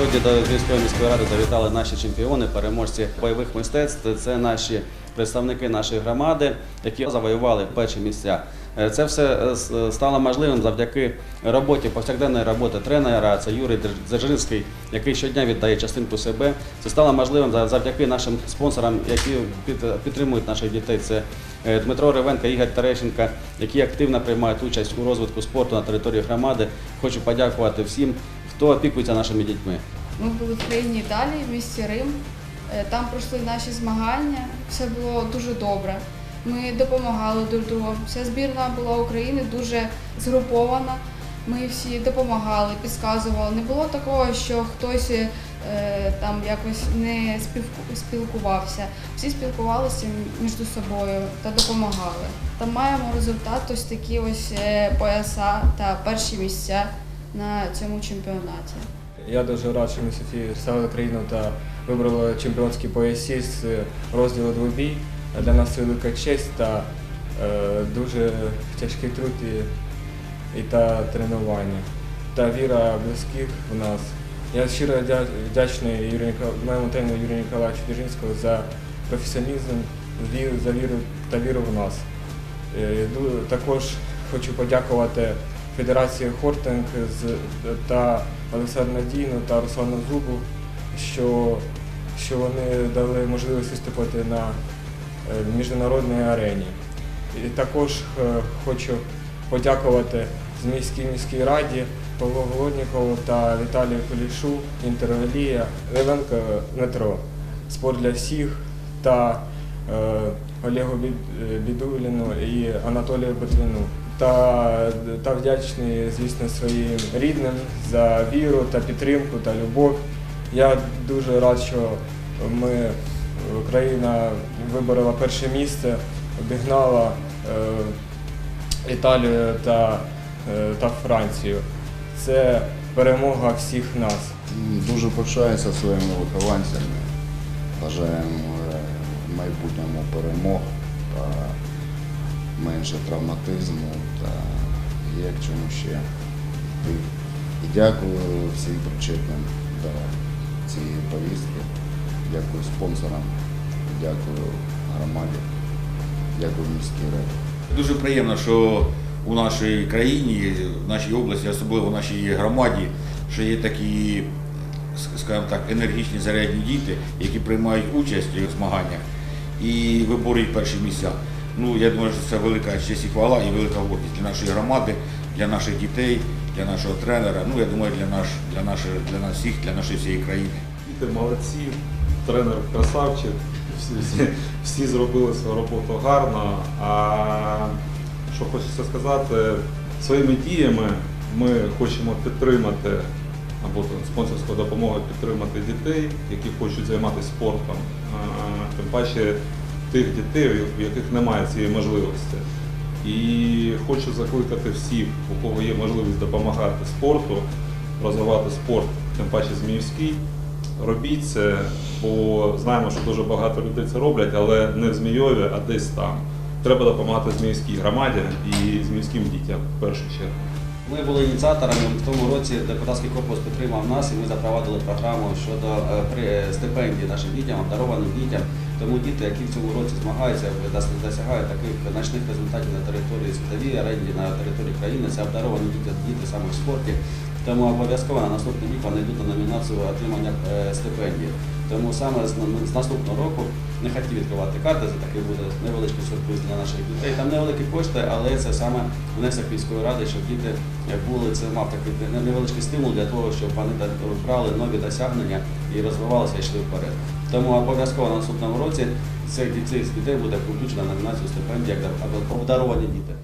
Сьогодні до Львівської міської ради завітали наші чемпіони, переможці бойових мистецтв. Це наші представники нашої громади, які завоювали перші місця. Е, Це все е, стало можливим завдяки роботі, повсякденної роботи тренера. Це Юрій Дзержинський, який щодня віддає частинку себе. Це стало можливим завдяки нашим спонсорам, які підтримують наших дітей. Це е, Дмитро Ревенко, Ігор Терещенко, які активно приймають участь у розвитку спорту на території громади. Хочу подякувати всім, хто опікується нашими дітьми. Ми були в країні Італії, в місті Рим. Е, Там пройшли наші змагання. Все було дуже добре. Ми допомагали друг другу. Вся збірна була України дуже згрупована. Ми всі допомагали, підказували. Не було такого, що хтось е, там якось не спілкувався. Всі спілкувалися між собою та допомагали. Та маємо результат ось такі ось е, пояса та перші місця на цьому чемпіонаті. Я дуже рад, що ми Софії представили країну та вибрали чемпіонські поясі з розділу двобій. Для нас це велика честь та е, дуже тяжкий труд і, і та тренування. Та віра близьких в нас. Я щиро дя- вдячний Юрію моєму тренеру Юрію Ніколаєвичу Діжинського за професіоналізм, за віру та віру в нас. Е, Також хочу подякувати Федерації Хортинг та Олександру Надійну та Руслану Зубу, що, що вони дали можливість виступити на е, міжнародній арені. І також е, хочу подякувати Змійській міській раді Павлу Голоднікову та Віталію Кулішу, Інтервелія, Левенко Метро, Спорт для всіх та е, Олегу Бід- е, Бідуліну і Анатолію Бетвіну. Та, та вдячний, звісно, своїм рідним за віру та підтримку та любов. Я дуже рад, що ми, Україна виборола перше місце, обігнала е, Італію та, е, та Францію. Це перемога всіх нас. Дуже пишаюся своїми вихованцями. Бажаємо е, майбутньому перемог та менше травматизму та є к чому ще йти. І дякую всім причетним до цієї повістки. Дякую спонсорам, дякую громаді, дякую міській раді. Дуже приємно, що у нашій країні, в нашій області, особливо в нашій громаді, що є такі, скажімо так, енергічні зарядні діти, які приймають участь у змаганнях і виборюють перші місця. Ну, я думаю, що це велика честь і хвала і велика гордість для нашої громади, для наших дітей, для нашого тренера. Ну, я думаю, для, наш, для, нашої, для нас всіх, для нашої всієї країни. Діти молодці, тренер красавчик, всі, всі, всі зробили свою роботу гарно. А що хочеться сказати, своїми діями ми хочемо підтримати або там, спонсорською допомогою підтримати дітей, які хочуть займатися спортом. Тим паче тих дітей, у яких немає цієї можливості. І хочу закликати всіх, у кого є можливість допомагати спорту, розвивати спорт, тим паче зміївський. Робіть це, бо знаємо, що дуже багато людей це роблять, але не в Змійові, а десь там. Треба допомагати зміївській громаді і зміївським дітям в першу чергу. Ми були ініціаторами в тому році. Депутатський корпус підтримав нас, і ми запровадили програму щодо стипендії нашим дітям, обдарованим дітям. Тому діти, які в цьому році змагаються, досягають таких значних результатів на території світовій аренді, на території країни, це обдаровані діти, діти саме в спорті. Тому обов'язково на наступний рік вони йдуть на номінацію отримання е, стипендії. Тому саме з, наступного року не хотів відкривати карти, це такий буде невеличкий сюрприз для наших дітей. Там невеликі кошти, але це саме внесок міської ради, щоб діти були це мав такий невеличкий стимул для того, щоб вони брали нові досягнення і розвивалися і йшли вперед. Тому обов'язково на наступному році цих дітей з дітей буде включено номінацію стипендії як обдаровані діти.